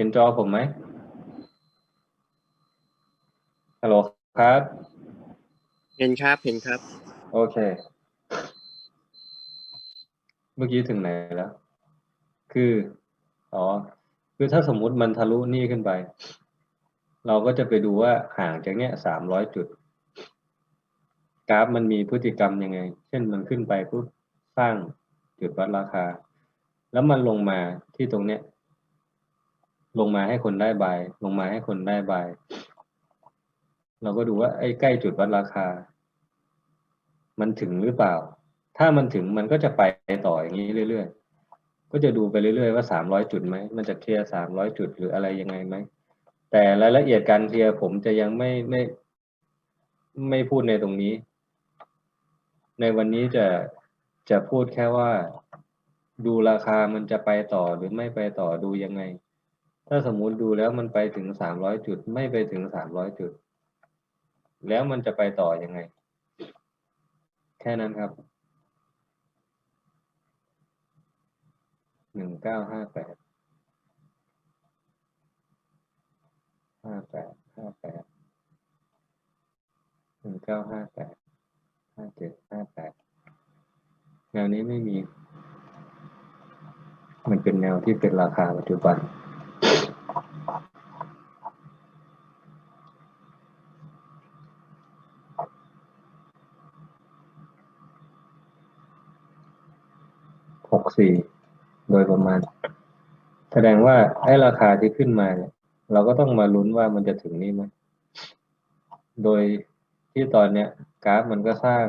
เห็นจอผมไหมฮัลโหลครับ เห็นครับ เห็นครับ โอเค เมื่อกี้ถึงไหนแล้ว คือ อ๋อ คือถ้าสมมุติมันทะลุนี่ขึ้นไป เราก็จะไปดูว่าห่างจากเนี้ยสามร้อยจุด กราฟมันมีพฤติกรรมยังไง เช่นมันขึ้นไปปุ๊บสร้างจุดวัดราคา แล้วมันลงมาที่ตรงเนี้ย ลงมาให้คนได้บาย ลงมาให้คนได้บาย เราก็ดูว่าไอ้ใกล้จุดวัดราคา มันถึงหรือเปล่า ถ้ามันถึงมันก็จะไปต่ออย่างนี้เรื่อยๆ ก็จะดูไปเรื่อยๆว่าสามร้อยจุดไหม มันจะเคลียร์สามร้อยจุดหรืออะไรยังไงไหม แต่รายละเอียดการเคลียร์ผมจะยังไม่ไม่ไม่พูดในตรงนี้ ในวันนี้จะจะพูดแค่ว่า ดูราคามันจะไปต่อหรือไม่ไปต่อดูยังไง ถ้าสมมุติดูแล้วมันไปถึงสามร้อยจุด ไม่ไปถึงสามร้อยจุด แล้วมันจะไปต่อยังไง แค่นั้นครับหนึ่งเก้าห้าแปดห้าแปดห้าแปดหนึ่งเก้าห้าแปดห้าเจ็ดห้าแปดแนวนี้ไม่มี มันเป็นแนวที่เป็นราคาปัจจุบัน หกสี่โดยประมาณ แสดงว่าไอ้ราคาที่ขึ้นมาเนี่ย เราก็ต้องมาลุ้นว่ามันจะถึงนี่ไหมโดยที่ตอนเนี้ยกราฟมันก็สร้าง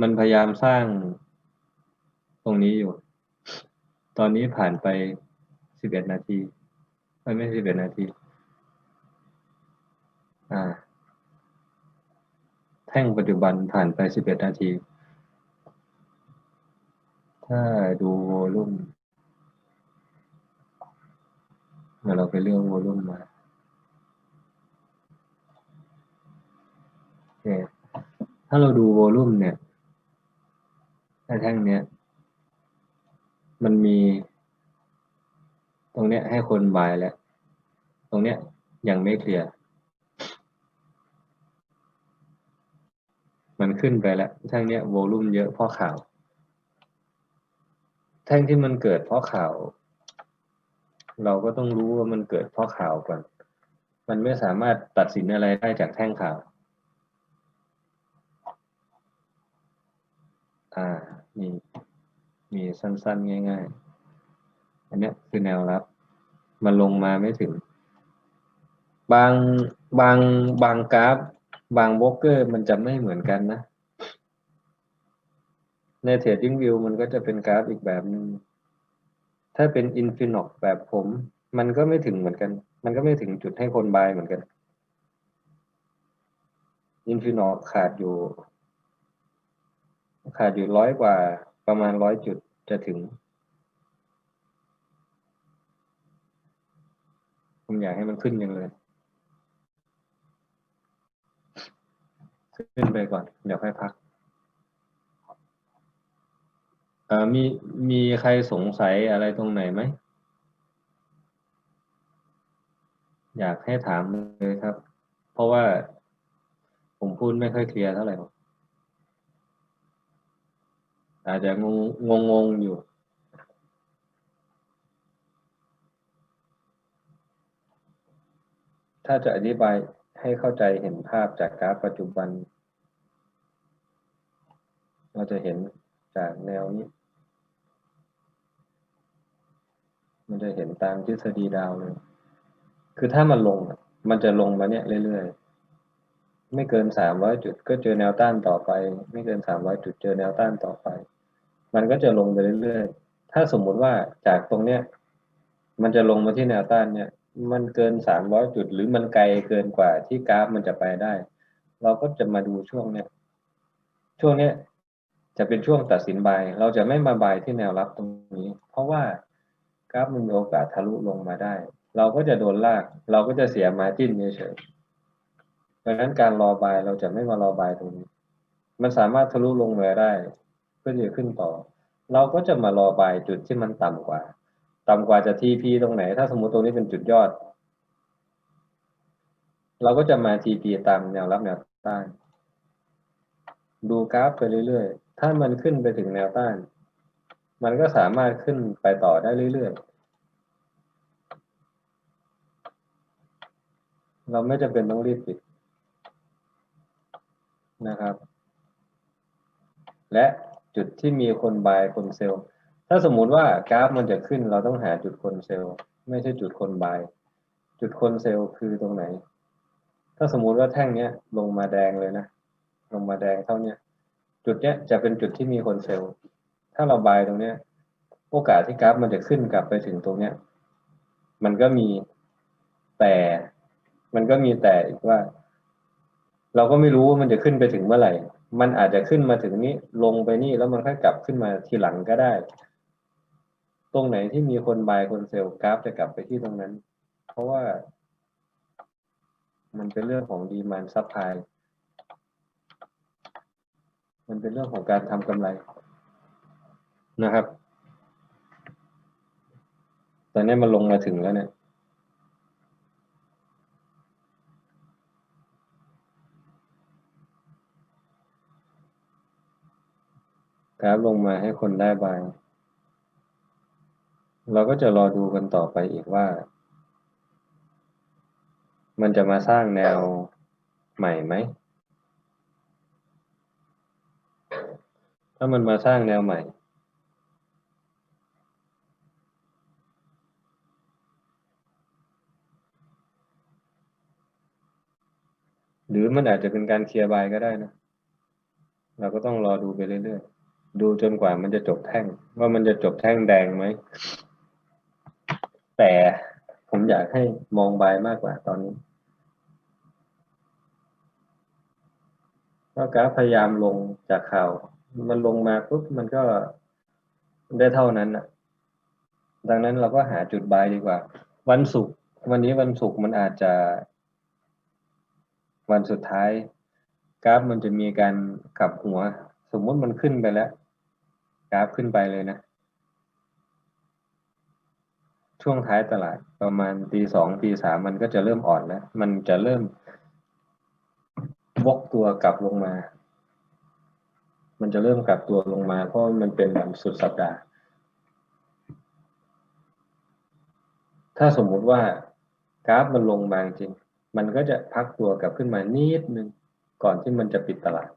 มันพยายามสร้าง ตรงนี้อยู่ ตอนนี้ผ่านไปสิบเอ็ดนาทีเอ้ยไม่สิบเอ็ดนาที อ่า แท่งปัจจุบันผ่านไปสิบเอ็ดนาที ถ้าดูโวลุ่มเดี๋ยวเราไปเลือกโวลุ่มมาโอเคถ้าเราดูโวลุ่มเนี่ยแท่งเนี้ย มันมี ตรงเนี้ยให้คนบายแล้ว ตรงเนี้ยยังไม่เคลียร์ มันขึ้นไปแล้วแท่งเนี้ยโวลุ่มเยอะเพราะข่าว แท่งที่มันเกิดเพราะข่าว เราก็ต้องรู้ว่ามันเกิดเพราะข่าวก่อน มันไม่สามารถตัดสินอะไรได้จากแท่งข่าว อ่ามี มีสั้นๆ ง่ายๆ อันนี้คือแนวรับมันลงมาไม่ถึง บางบางบางกราฟ บางโบรกเกอร์มันจะไม่เหมือนกันนะ ใน Trading View มันก็จะเป็นกราฟอีกแบบหนึ่งถ้าเป็น Infinok แบบผม มันก็ไม่ถึงเหมือนกัน มันก็ไม่ถึงจุดให้คนบายเหมือนกัน Infinok ขาดอยู่ ขาดอยู่ร้อยกว่า ประมาณร้อยจุดจะถึง ผมอยากให้มันขึ้นยังเลย ขึ้นไปก่อน เดี๋ยวค่อยพักมีมีใครสงสัยอะไรตรงไหนไหม อยากให้ถามเลยครับ เพราะว่าผมพูดไม่ค่อยเคลียร์เท่าไหร่ อาจจะงงงงอยู่ ถ้าจะอธิบายให้เข้าใจเห็นภาพจากกราฟปัจจุบัน เราจะเห็นจากแนวนี้ มันจะเห็นตามทฤษฎีดาวเลย คือถ้ามันลง มันจะลงมาเนี่ยเรื่อยๆ ไม่เกินสามร้อยจุดก็เจอแนวต้านต่อไป ไม่เกินสามร้อยจุดเจอแนวต้านต่อไป มันก็จะลงไปเรื่อยๆ ถ้าสมมุติว่าจากตรงเนี้ย มันจะลงมาที่แนวต้านเนี่ย มันเกินสามร้อยจุด หรือมันไกลเกินกว่าที่กราฟมันจะไปได้ เราก็จะมาดูช่วงเนี้ย ช่วงเนี้ยจะเป็นช่วงตัดสินบาย เราจะไม่มาบายที่แนวรับตรงนี้ เพราะว่ากราฟมันมีโอกาสทะลุลงมาได้ เราก็จะโดนลาก เราก็จะเสียมาจิ้นเฉยๆดังนั้นการรอบายเราจะไม่มารอบายตรงนี้ มันสามารถทะลุลงมาได้ เพื่อที่จะขึ้นต่อ เราก็จะมารอบายจุดที่มันต่ำกว่า ต่ำกว่าจะ TP ตรงไหน ถ้าสมมุติตรงนี้เป็นจุดยอด เราก็จะมา TP ตามแนวรับแนวต้านดูกราฟไปเรื่อยๆ ถ้ามันขึ้นไปถึงแนวต้าน มันก็สามารถขึ้นไปต่อได้เรื่อยๆ เราไม่จำเป็นต้องรีบปิดนะครับ และ จุดที่มีคนบายคนเซลล์ถ้าสมมุติว่ากราฟมันจะขึ้นเราต้องหาจุดคนเซลล์ไม่ใช่จุดคนบาย จุดคนเซลล์คือตรงไหน ถ้าสมมุติว่าแท่งเนี้ยลงมาแดงเลยนะ ลงมาแดงเท่าเนี้ยจุดเนี้ยจะเป็นจุดที่มีคนเซลล์ ถ้าเราบายตรงเนี้ย โอกาสที่กราฟมันจะขึ้นกลับไปถึงตรงเนี้ย มันก็มีแต่ มันก็มีแต่อีกว่า เราก็ไม่รู้ว่ามันจะขึ้นไปถึงเมื่อไหร่ มันอาจจะขึ้นมาถึงนี้ลงไปนี่แล้วมันค่อยกลับขึ้นมาทีหลังก็ได้ ตรงไหนที่มีคนบายคนเซลล์กราฟจะกลับไปที่ตรงนั้น เพราะว่า มันเป็นเรื่องของดีมานซัพพลายมันเป็นเรื่องของการทำกำไรนะครับ ตอนนี้มันลงมาถึงแล้วเนี่ย กราฟลงมาให้คนได้บาย เราก็จะรอดูกันต่อไปอีกว่า มันจะมาสร้างแนวใหม่ไหม ถ้ามันมาสร้างแนวใหม่ หรือมันอาจจะเป็นการเคลียร์บายก็ได้นะ เราก็ต้องรอดูไปเรื่อยๆ ดูจนกว่ามันจะจบแท่ง ว่ามันจะจบแท่งแดงไหม แต่ผมอยากให้มองใบมากกว่าตอนนี้ก็กราฟพยายามลงจากข่าว มันลงมาปุ๊บมันก็ได้เท่านั้นน่ะ ดังนั้นเราก็หาจุดบายดีกว่า วันศุกร์วันนี้วันศุกร์มันอาจจะ วันสุดท้าย กราฟมันจะมีการกลับหัว สมมติมันขึ้นไปแล้ว กราฟขึ้นไปเลยนะ ช่วงท้ายตลาดประมาณตีสองตีสามมันก็จะเริ่มอ่อนแล้ว มันจะเริ่มวกตัวกลับลงมา มันจะเริ่มกลับตัวลงมา เพราะมันเป็นวันสุดสัปดาห์ ถ้าสมมุติว่ากราฟมันลงมาจริง มันก็จะพักตัวกลับขึ้นมานิดนึง ก่อนที่มันจะปิดตลาด